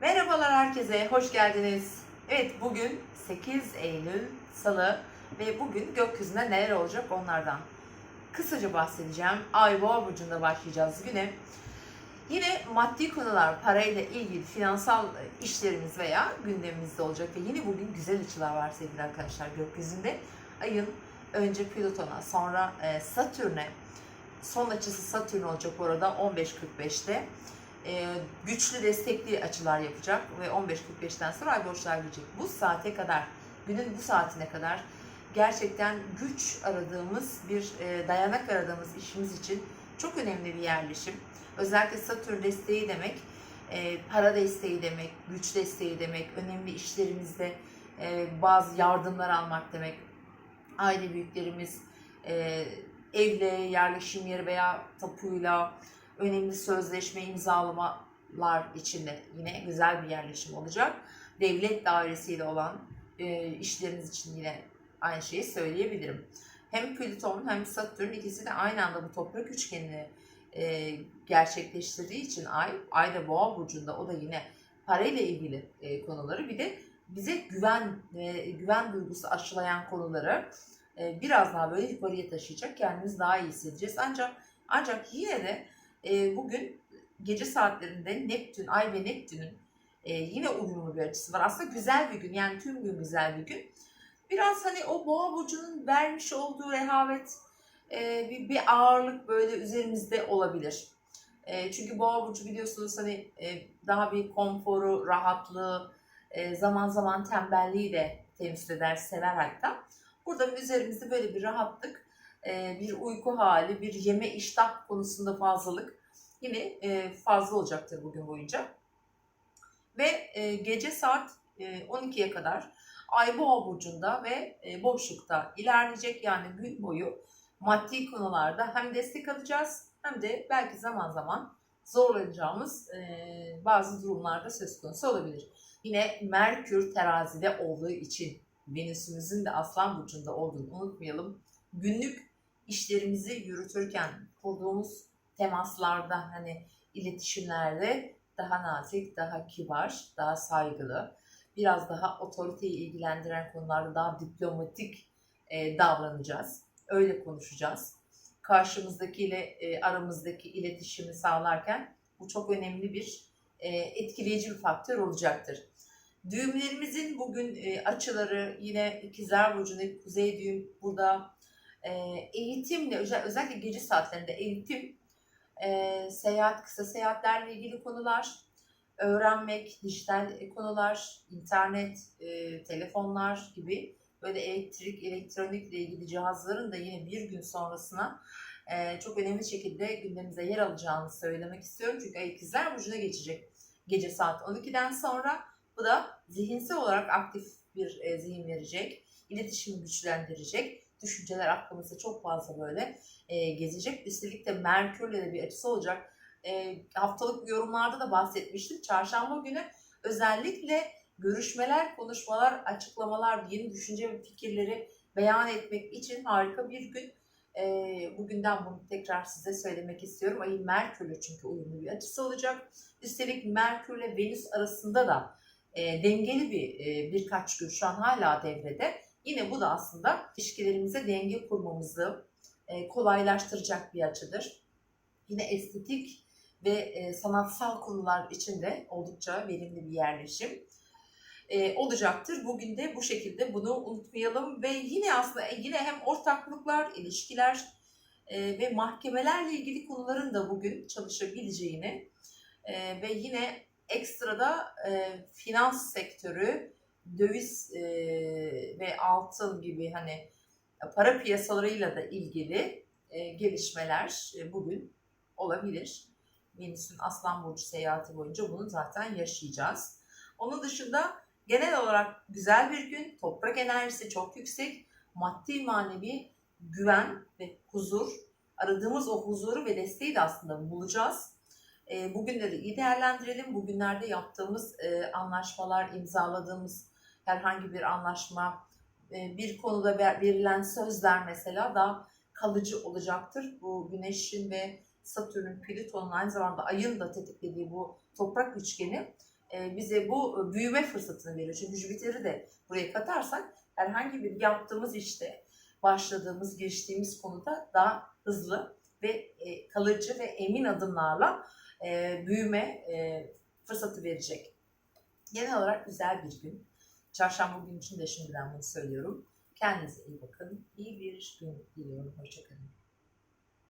Merhabalar herkese, hoş geldiniz. Evet, bugün 8 Eylül Salı ve bugün gökyüzünde neler olacak onlardan. Kısaca bahsedeceğim. Ay Boğa Burcu'nda başlayacağız güne. Yine maddi konular, parayla ilgili finansal işlerimiz veya gündemimizde olacak ve yine bugün güzel açılar var sevgili arkadaşlar gökyüzünde. Ayın önce Plüton'a, sonra e, Satürn'e, son açısı Satürn olacak orada 15.45'te e, güçlü destekli açılar yapacak ve 15.45'ten sonra ay boşluğa girecek. Bu saate kadar, günün bu saatine kadar gerçekten güç aradığımız bir e, dayanak aradığımız işimiz için çok önemli bir yerleşim. Özellikle Satürn desteği demek, e, para desteği demek, güç desteği demek, önemli işlerimizde e, bazı yardımlar almak demek. Aile büyüklerimiz e, evle, yerleşim yeri veya tapuyla, önemli sözleşme imzalamalar içinde yine güzel bir yerleşim olacak. Devlet dairesiyle olan e, işleriniz için yine aynı şeyi söyleyebilirim. Hem Plüton hem Satürn ikisi de aynı anda bu toprak üçgenini e, gerçekleştirdiği için Ay, Ay da Boğa burcunda o da yine parayla ilgili e, konuları bir de bize güven ve güven duygusu aşılayan konuları e, biraz daha böyle yukarıya taşıyacak. Kendimizi daha iyi hissedeceğiz. Ancak ancak yine de e, bugün gece saatlerinde Neptün, Ay ve Neptün'ün e, yine uyumlu bir açısı var. Aslında güzel bir gün yani tüm gün güzel bir gün. Biraz hani o boğa burcunun vermiş olduğu rehavet e, bir, bir ağırlık böyle üzerimizde olabilir. E, çünkü boğa burcu biliyorsunuz hani e, daha bir konforu, rahatlığı, e, zaman zaman tembelliği de temsil eder, sever hatta. Burada üzerimizde böyle bir rahatlık, bir uyku hali, bir yeme iştah konusunda fazlalık yine e, fazla olacaktır bugün boyunca. Ve e, gece saat e, 12'ye kadar Ay Boğa burcunda ve e, boşlukta ilerleyecek yani gün boyu maddi konularda hem destek alacağız hem de belki zaman zaman zorlanacağımız e, bazı durumlarda söz konusu olabilir. Yine Merkür terazide olduğu için Venüs'ümüzün de Aslan burcunda olduğunu unutmayalım. Günlük işlerimizi yürütürken kurduğumuz temaslarda hani iletişimlerde daha nazik, daha kibar, daha saygılı, biraz daha otoriteyi ilgilendiren konularda daha diplomatik e, davranacağız. Öyle konuşacağız. Karşımızdakiyle e, aramızdaki iletişimi sağlarken bu çok önemli bir e, etkileyici bir faktör olacaktır. Düğümlerimizin bugün e, açıları yine ikizler burcunda kuzey düğüm burada e, eğitimle özel, özellikle gece saatlerinde eğitim, e, seyahat, kısa seyahatlerle ilgili konular, öğrenmek, dijital konular, internet, e, telefonlar gibi böyle elektrik, elektronikle ilgili cihazların da yine bir gün sonrasına e, çok önemli şekilde gündemimize yer alacağını söylemek istiyorum. Çünkü Ay ikizler burcuna geçecek gece saat 12'den sonra. Bu da zihinsel olarak aktif bir e, zihin verecek, iletişimi güçlendirecek, düşünceler aklımızda çok fazla böyle e, gezecek. Üstelik de Merkür'le de bir açısı olacak. E, haftalık yorumlarda da bahsetmiştim. Çarşamba günü özellikle görüşmeler, konuşmalar, açıklamalar, yeni düşünce ve fikirleri beyan etmek için harika bir gün. E, bugünden bunu tekrar size söylemek istiyorum. Ayın Merkür'le çünkü uyumlu bir açısı olacak. Üstelik Merkür'le Venüs arasında da e, dengeli bir e, birkaç gün şu an hala devrede. Yine bu da aslında ilişkilerimize denge kurmamızı e, kolaylaştıracak bir açıdır. Yine estetik ve e, sanatsal konular için de oldukça verimli bir yerleşim e, olacaktır. Bugün de bu şekilde bunu unutmayalım ve yine aslında yine hem ortaklıklar, ilişkiler ve mahkemelerle ilgili konuların da bugün çalışabileceğini ve yine ekstrada e, finans sektörü, döviz e, ve altın gibi hani para piyasalarıyla da ilgili e, gelişmeler e, bugün olabilir. Venüs'ün Aslan Burcu seyahati boyunca bunu zaten yaşayacağız. Onun dışında genel olarak güzel bir gün, toprak enerjisi çok yüksek, maddi manevi güven ve huzur, aradığımız o huzuru ve desteği de aslında bulacağız. E, bugünleri iyi değerlendirelim. Bugünlerde yaptığımız e, anlaşmalar, imzaladığımız herhangi bir anlaşma, e, bir konuda verilen sözler mesela daha kalıcı olacaktır. Bu Güneş'in ve Satürn'ün, Plüton'un aynı zamanda Ay'ın da tetiklediği bu toprak üçgeni e, bize bu büyüme fırsatını veriyor. Çünkü Jüpiter'i de buraya katarsak herhangi bir yaptığımız işte, başladığımız, giriştiğimiz konuda daha hızlı ve e, kalıcı ve emin adımlarla büyüme fırsatı verecek. Genel olarak güzel bir gün. Çarşamba günü için de şimdiden bunu söylüyorum. Kendinize iyi bakın. İyi bir gün diliyorum. Hoşçakalın.